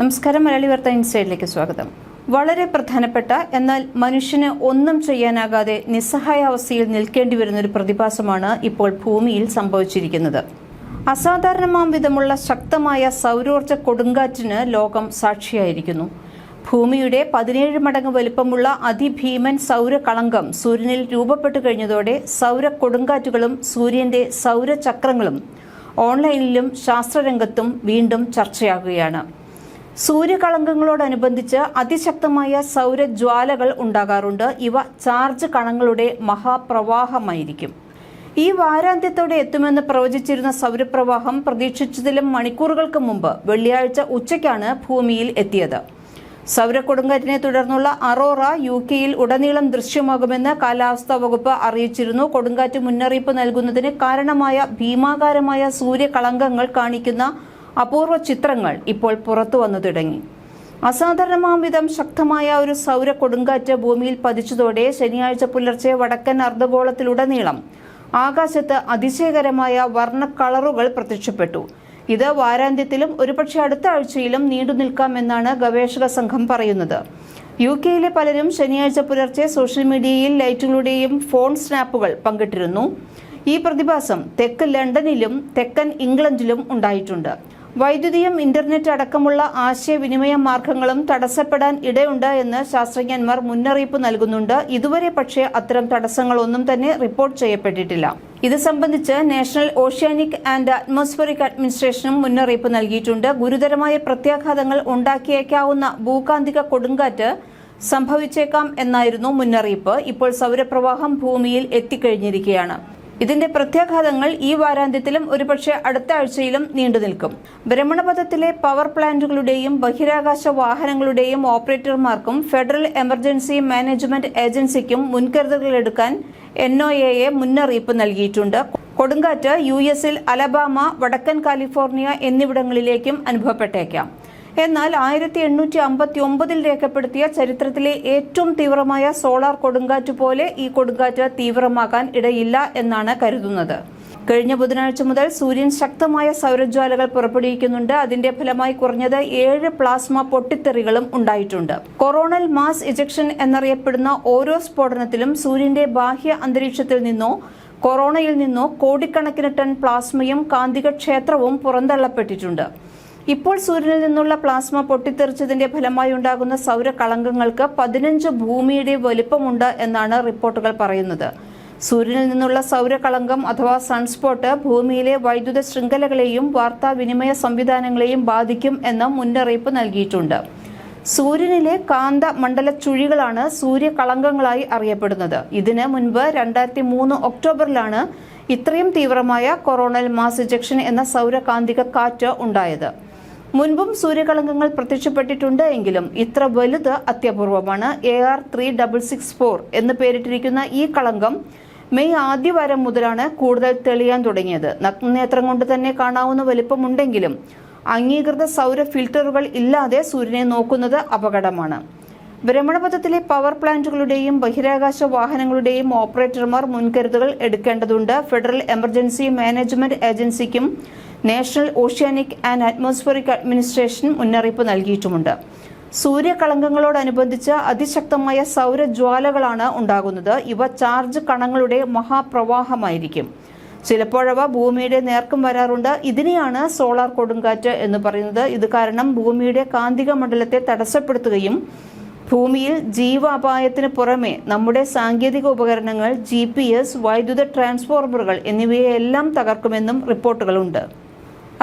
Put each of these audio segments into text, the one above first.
നമസ്കാരം മലയാളി വാർത്ത ഇൻസൈഡിലേക്ക് സ്വാഗതം. വളരെ പ്രധാനപ്പെട്ട എന്നാൽ മനുഷ്യന് ഒന്നും ചെയ്യാനാകാതെ നിസ്സഹായാവസ്ഥയിൽ നിൽക്കേണ്ടി വരുന്ന ഒരു പ്രതിഭാസമാണ് ഇപ്പോൾ ഭൂമിയിൽ സംഭവിച്ചിരിക്കുന്നത്. അസാധാരണമാം വിധമുള്ള ശക്തമായ സൗരോർജ കൊടുങ്കാറ്റിന് ലോകം സാക്ഷിയായിരിക്കുന്നു. ഭൂമിയുടെ പതിനേഴ് മടങ്ങ് വലുപ്പമുള്ള അതിഭീമൻ സൗരകളങ്കം സൂര്യനിൽ രൂപപ്പെട്ടു കഴിഞ്ഞതോടെ സൗര കൊടുങ്കാറ്റുകളും സൂര്യന്റെ സൗരചക്രങ്ങളും ഓൺലൈനിലും ശാസ്ത്രരംഗത്തും വീണ്ടും ചർച്ചയാകുകയാണ്. സൂര്യകളങ്കങ്ങളോടനുബന്ധിച്ച് അതിശക്തമായ സൗരജ്വാലകൾ ഉണ്ടാകാറുണ്ട്. ഇവ ചാർജ് കണങ്ങളുടെ മഹാപ്രവാഹമായിരിക്കും. ഈ വാരാന്ത്യത്തോടെ എത്തുമെന്ന് പ്രവചിച്ചിരുന്ന സൗരപ്രവാഹം പ്രതീക്ഷിച്ചതിലും മണിക്കൂറുകൾക്ക് മുമ്പ് വെള്ളിയാഴ്ച ഉച്ചയ്ക്കാണ് ഭൂമിയിൽ എത്തിയത്. സൗരക്കൊടുങ്കാറ്റിനെ തുടർന്നുള്ള അറോറ യു കെയിൽ ഉടനീളം ദൃശ്യമാകുമെന്ന് കാലാവസ്ഥാ വകുപ്പ് അറിയിച്ചിരുന്നു. കൊടുങ്കാറ്റ് മുന്നറിയിപ്പ് നൽകുന്നതിന് കാരണമായ ഭീമാകാരമായ സൂര്യകളങ്കങ്ങൾ കാണിക്കുന്ന അപൂർവ ചിത്രങ്ങൾ ഇപ്പോൾ പുറത്തു വന്നു തുടങ്ങി. അസാധാരണമാം വിധം ശക്തമായ ഒരു സൗര കൊടുങ്കാറ്റ് ഭൂമിയിൽ പതിച്ചതോടെ ശനിയാഴ്ച പുലർച്ചെ വടക്കൻ അർദ്ധഗോളത്തിലുടനീളം ആകാശത്ത് അതിശയകരമായ വർണ കളറുകൾ പ്രത്യക്ഷപ്പെട്ടു. ഇത് വാരാന്ത്യത്തിലും ഒരുപക്ഷെ അടുത്ത ആഴ്ചയിലും നീണ്ടു നിൽക്കാമെന്നാണ് ഗവേഷക സംഘം പറയുന്നത്. യു കെയിലെ പലരും ശനിയാഴ്ച പുലർച്ചെ സോഷ്യൽ മീഡിയയിൽ ലൈറ്റുകളുടെയും ഫോൺ സ്നാപ്പുകൾ പങ്കിട്ടിരുന്നു. ഈ പ്രതിഭാസം തെക്ക് ലണ്ടനിലും തെക്കൻ ഇംഗ്ലണ്ടിലും ഉണ്ടായിട്ടുണ്ട്. വൈദ്യുതിയും ഇന്റർനെറ്റ് അടക്കമുള്ള ആശയവിനിമയ മാർഗങ്ങളും തടസ്സപ്പെടാൻ ഇടയുണ്ട് എന്ന് ശാസ്ത്രജ്ഞന്മാർ മുന്നറിയിപ്പ് നൽകുന്നുണ്ട്. ഇതുവരെ പക്ഷേ അത്തരം തടസ്സങ്ങളൊന്നും തന്നെ റിപ്പോർട്ട് ചെയ്യപ്പെട്ടിട്ടില്ല. ഇത് സംബന്ധിച്ച് നാഷണൽ ഓഷ്യാനിക് ആൻഡ് അറ്റ്മോസ്ഫിയറിക് അഡ്മിനിസ്ട്രേഷനും മുന്നറിയിപ്പ് നൽകിയിട്ടുണ്ട്. ഗുരുതരമായ പ്രത്യാഘാതങ്ങൾ ഉണ്ടാക്കിയേക്കാവുന്ന ഭൂകാന്തിക കൊടുങ്കാറ്റ് സംഭവിച്ചേക്കാം എന്നായിരുന്നു മുന്നറിയിപ്പ്. ഇപ്പോൾ സൗരപ്രവാഹം ഭൂമിയിൽ എത്തിക്കഴിഞ്ഞിരിക്കുകയാണ്. ഇതിന്റെ പ്രത്യാഘാതങ്ങൾ ഈ വാരാന്ത്യത്തിലും ഒരുപക്ഷെ അടുത്ത ആഴ്ചയിലും നീണ്ടുനിൽക്കും ഭ്രമണപഥത്തിലെ പവർ പ്ലാന്റുകളുടെയും ബഹിരാകാശ വാഹനങ്ങളുടെയും ഓപ്പറേറ്റർമാർക്കും ഫെഡറൽ എമർജൻസി മാനേജ്മെന്റ് ഏജൻസിക്കും മുൻകരുതലുകളെടുക്കാൻ എൻ ഒ എയെ മുന്നറിയിപ്പ് നൽകിയിട്ടുണ്ട്. കൊടുങ്കാറ്റ് യു എസിൽ അലബാമ വടക്കൻ കാലിഫോർണിയ എന്നിവിടങ്ങളിലേക്കും അനുഭവപ്പെട്ടേക്കാം. എന്നാൽ ആയിരത്തി എണ്ണൂറ്റി അമ്പത്തി ഒമ്പതിൽ രേഖപ്പെടുത്തിയ ചരിത്രത്തിലെ ഏറ്റവും തീവ്രമായ സോളാർ കൊടുങ്കാറ്റ് പോലെ ഈ കൊടുങ്കാറ്റ് തീവ്രമാകാൻ ഇടയില്ല എന്നാണ് കരുതുന്നത്. കഴിഞ്ഞ ബുധനാഴ്ച മുതൽ സൂര്യൻ ശക്തമായ സൗരജ്വാലകൾ പുറപ്പെടുവിക്കുന്നുണ്ട്. അതിന്റെ ഫലമായി കുറഞ്ഞത് ഏഴ് പ്ലാസ്മ പൊട്ടിത്തെറികളും ഉണ്ടായിട്ടുണ്ട്. കൊറോണൽ മാസ് ഇജക്ഷൻ എന്നറിയപ്പെടുന്ന ഓരോ സ്ഫോടനത്തിലും സൂര്യന്റെ ബാഹ്യ അന്തരീക്ഷത്തിൽ നിന്നോ കൊറോണയിൽ നിന്നോ കോടിക്കണക്കിന് ടൺ പ്ലാസ്മയും കാന്തികക്ഷേത്രവും പുറന്തള്ളപ്പെട്ടിട്ടുണ്ട്. ഇപ്പോൾ സൂര്യനിൽ നിന്നുള്ള പ്ലാസ്മ പൊട്ടിത്തെറിച്ചതിന്റെ ഫലമായി ഉണ്ടാകുന്ന സൗരകളങ്കങ്ങൾക്ക് പതിനഞ്ച് ഭൂമിയുടെ വലിപ്പമുണ്ട് എന്നാണ് റിപ്പോർട്ടുകൾ പറയുന്നത്. സൂര്യനിൽ നിന്നുള്ള സൗരകളങ്കം അഥവാ സൺസ്പോട്ട് ഭൂമിയിലെ വൈദ്യുത ശൃംഖലകളെയും വാർത്താവിനിമയ സംവിധാനങ്ങളെയും ബാധിക്കും എന്ന് മുന്നറിയിപ്പ് നൽകിയിട്ടുണ്ട്. സൂര്യനിലെ കാന്ത മണ്ഡല ചുഴികളാണ് സൂര്യകളങ്കങ്ങളായി അറിയപ്പെടുന്നത്. ഇതിന് മുൻപ് രണ്ടായിരത്തി മൂന്ന് ഒക്ടോബറിലാണ് ഇത്രയും തീവ്രമായ കൊറോണൽ മാസ് ഇജക്ഷൻ എന്ന സൗരകാന്തിക കാറ്റ് ഉണ്ടായത്. മുൻപും സൂര്യകളങ്കങ്ങൾ പ്രത്യക്ഷപ്പെട്ടിട്ടുണ്ട് എങ്കിലും ഇത്ര വലുത് അത്യപൂർവമാണ്. A R three double six four എന്ന് പേരിട്ടിരിക്കുന്ന ഈ കളങ്കം മെയ് ആദ്യവാരം മുതലാണ് കൂടുതൽ തെളിയാൻ തുടങ്ങിയത്. നഗ്നേത്രം കൊണ്ട് തന്നെ കാണാവുന്ന വലിപ്പമുണ്ടെങ്കിലും അംഗീകൃത സൗര ഫിൽറ്ററുകൾ ഇല്ലാതെ സൂര്യനെ നോക്കുന്നത് അപകടമാണ്. ഭ്രമണപഥത്തിലെ പവർ പ്ലാന്റുകളുടെയും ബഹിരാകാശ വാഹനങ്ങളുടെയും ഓപ്പറേറ്റർമാർ മുൻകരുതലുകൾ എടുക്കേണ്ടതുണ്ട്. Federal emergency management ഏജൻസിക്കും national oceanic and atmospheric administration മുന്നറിയിപ്പ് നൽകിയിട്ടുമുണ്ട്. സൂര്യകളങ്കങ്ങളോടനുബന്ധിച്ച് അതിശക്തമായ സൗരജ്വാലകളാണ് ഉണ്ടാകുന്നത്. ഇവ ചാർജ് കണങ്ങളുടെ മഹാപ്രവാഹമായിരിക്കും. ചിലപ്പോഴവ ഭൂമിയുടെ നേർക്കും വരാറുണ്ട്. ഇതിനെയാണ് സോളാർ കൊടുങ്കാറ്റ് എന്ന് പറയുന്നത്. ഇത് കാരണം ഭൂമിയുടെ കാന്തിക മണ്ഡലത്തെ തടസ്സപ്പെടുത്തുകയും ഭൂമിയിൽ ജീവാപായത്തിന് പുറമെ നമ്മുടെ സാങ്കേതിക ഉപകരണങ്ങൾ ജി വൈദ്യുത ട്രാൻസ്ഫോർമറുകൾ എന്നിവയെല്ലാം തകർക്കുമെന്നും റിപ്പോർട്ടുകളുണ്ട്.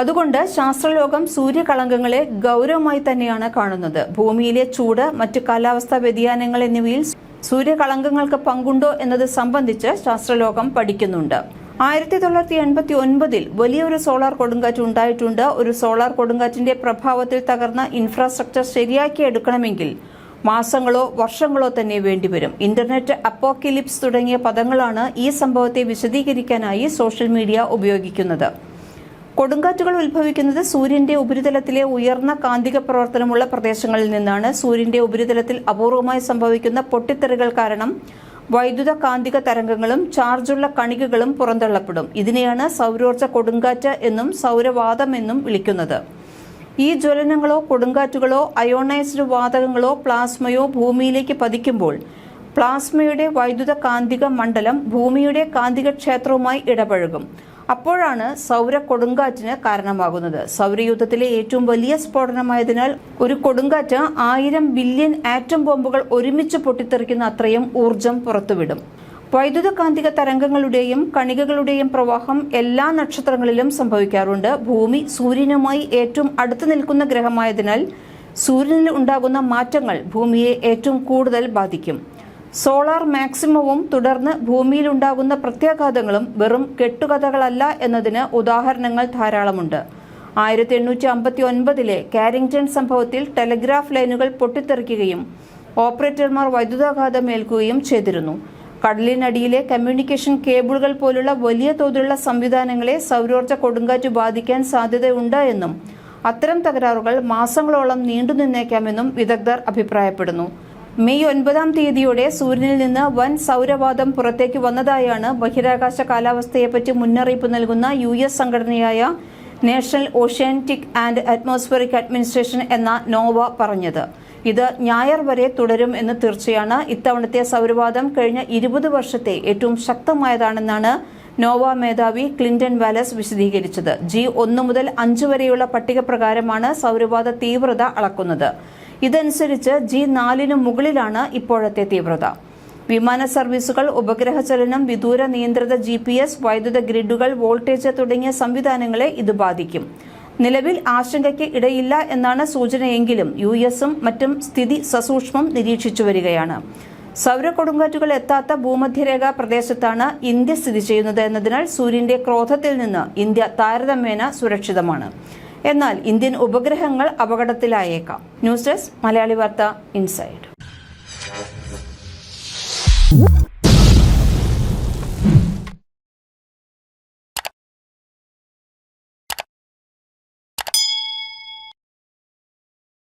അതുകൊണ്ട് ശാസ്ത്രലോകം സൂര്യകളങ്കങ്ങളെ ഗൗരവമായി തന്നെയാണ് കാണുന്നത്. ഭൂമിയിലെ ചൂട് മറ്റ് കാലാവസ്ഥാ വ്യതിയാനങ്ങൾ എന്നിവയിൽ സൂര്യകളങ്കങ്ങൾക്ക് പങ്കുണ്ടോ എന്നത് സംബന്ധിച്ച് ശാസ്ത്രലോകം പഠിക്കുന്നുണ്ട്. ആയിരത്തി തൊള്ളായിരത്തി എൺപത്തി ഒൻപതിൽ വലിയൊരു സോളാർ കൊടുങ്കാറ്റ് ഉണ്ടായിട്ടുണ്ട്. ഒരു സോളാർ കൊടുങ്കാറ്റിന്റെ പ്രഭാവത്തിൽ തകർന്ന ഇൻഫ്രാസ്ട്രക്ചർ ശരിയാക്കി എടുക്കണമെങ്കിൽ മാസങ്ങളോ വർഷങ്ങളോ തന്നെ വേണ്ടിവരും. ഇന്റർനെറ്റ് അപ്പോക്കിലിപ്സ് തുടങ്ങിയ പദങ്ങളാണ് ഈ സംഭവത്തെ വിശദീകരിക്കാനായി സോഷ്യൽ മീഡിയ ഉപയോഗിക്കുന്നത്. കൊടുങ്കാറ്റുകൾ ഉത്ഭവിക്കുന്നത് സൂര്യന്റെ ഉപരിതലത്തിലെ ഉയർന്ന കാന്തിക പ്രവർത്തനമുള്ള പ്രദേശങ്ങളിൽ നിന്നാണ്. സൂര്യന്റെ ഉപരിതലത്തിൽ അപൂർവമായി സംഭവിക്കുന്ന പൊട്ടിത്തെറികൾ കാരണം വൈദ്യുത കാന്തിക തരംഗങ്ങളും ചാർജുള്ള കണികകളും പുറന്തള്ളപ്പെടും. ഇതിനെയാണ് സൗരോർജ കൊടുങ്കാറ്റ് എന്നും സൗരവാദം എന്നും വിളിക്കുന്നത്. ഈ ജ്വലനങ്ങളോ കൊടുങ്കാറ്റുകളോ അയോണൈസ്ഡ് വാതകങ്ങളോ പ്ലാസ്മയോ ഭൂമിയിലേക്ക് പതിക്കുമ്പോൾ പ്ലാസ്മയുടെ വൈദ്യുത കാന്തിക മണ്ഡലം ഭൂമിയുടെ കാന്തിക ക്ഷേത്രവുമായി ഇടപഴകും. അപ്പോഴാണ് സൗര കൊടുങ്കാറ്റിന് കാരണമാകുന്നത്. സൗരയുദ്ധത്തിലെ ഏറ്റവും വലിയ സ്ഫോടനമായതിനാൽ ഒരു കൊടുങ്കാറ്റ് ആയിരം ബില്യൺ ആറ്റം ബോംബുകൾ ഒരുമിച്ച് പൊട്ടിത്തെറിക്കുന്ന അത്രയും ഊർജം പുറത്തുവിടും. വൈദ്യുത കാന്തിക തരംഗങ്ങളുടെയും കണികകളുടെയും പ്രവാഹം എല്ലാ നക്ഷത്രങ്ങളിലും സംഭവിക്കാറുണ്ട്. ഭൂമി സൂര്യനുമായി ഏറ്റവും അടുത്ത് നിൽക്കുന്ന ഗ്രഹമായതിനാൽ സൂര്യനിൽ ഉണ്ടാകുന്ന മാറ്റങ്ങൾ ഭൂമിയെ ഏറ്റവും കൂടുതൽ ബാധിക്കും. സോളാർ മാക്സിമവും തുടർന്ന് ഭൂമിയിലുണ്ടാകുന്ന പ്രത്യാഘാതങ്ങളും വെറും കെട്ടുകഥകളല്ല എന്നതിന് ഉദാഹരണങ്ങൾ ധാരാളമുണ്ട്. ആയിരത്തി എണ്ണൂറ്റി അമ്പത്തി ഒൻപതിലെ കാരിങ്ടൺ സംഭവത്തിൽ ടെലിഗ്രാഫ് ലൈനുകൾ പൊട്ടിത്തെറിക്കുകയും ഓപ്പറേറ്റർമാർ വൈദ്യുതാഘാതം ഏൽക്കുകയും ചെയ്തിരുന്നു. കടലിനടിയിലെ കമ്മ്യൂണിക്കേഷൻ കേബിളുകൾ പോലുള്ള വലിയ തോതിലുള്ള സംവിധാനങ്ങളെ സൗരോർജ കൊടുങ്കാറ്റ് ബാധിക്കാൻ സാധ്യതയുണ്ട് എന്നും അത്തരം തകരാറുകൾ മാസങ്ങളോളം നീണ്ടു നിന്നേക്കാമെന്നും വിദഗ്ധർ അഭിപ്രായപ്പെടുന്നു. മെയ് ഒൻപതാം തീയതിയോടെ സൂര്യനിൽ നിന്ന് വൻ സൗരവാദം പുറത്തേക്ക് വന്നതായാണ് ബഹിരാകാശ കാലാവസ്ഥയെപ്പറ്റി മുന്നറിയിപ്പ് നൽകുന്ന യു എസ് സംഘടനയായ national oceanic and atmospheric administration എന്ന നോവ പറഞ്ഞത്. ഇത് ഞായർ വരെ തുടരും എന്ന് തീർച്ചയാണ്. ഇത്തവണത്തെ സൗരവാദം കഴിഞ്ഞ ഇരുപത് വർഷത്തെ ഏറ്റവും ശക്തമായതാണെന്നാണ് നോവ മേധാവി ക്ലിന്റൺ വാലസ് വിശദീകരിച്ചത്. ജി ഒന്ന് മുതൽ അഞ്ച് വരെയുള്ള പട്ടിക പ്രകാരമാണ് സൗരവാദ തീവ്രത അളക്കുന്നത്. ഇതനുസരിച്ച് ജി നാലിന് മുകളിലാണ് ഇപ്പോഴത്തെ തീവ്രത. വിമാന സർവീസുകൾ ഉപഗ്രഹ ചലനം വിദൂര നിയന്ത്രിത ജി പി എസ് വൈദ്യുത ഗ്രിഡുകൾ വോൾട്ടേജ് തുടങ്ങിയ സംവിധാനങ്ങളെ ഇത് ബാധിക്കും. നിലവിൽ ആശങ്കയ്ക്ക് ഇടയില്ല എന്നാണ് സൂചനയെങ്കിലും യു എസും മറ്റും സ്ഥിതി സസൂക്ഷ്മം നിരീക്ഷിച്ചു വരികയാണ്. സൗര കൊടുങ്കാറ്റുകൾ എത്താത്ത ഭൂമധ്യരേഖ പ്രദേശത്താണ് ഇന്ത്യ സ്ഥിതി ചെയ്യുന്നത് എന്നതിനാൽ സൂര്യന്റെ ക്രോധത്തിൽ നിന്ന് ഇന്ത്യ താരതമ്യേന സുരക്ഷിതമാണ്. എന്നാൽ ഇന്ത്യൻ ഉപഗ്രഹങ്ങൾ അപകടത്തിലായേക്കാം. ന്യൂസ് ഡെസ്ക് മലയാളി വാർത്ത ഇൻസൈഡ്.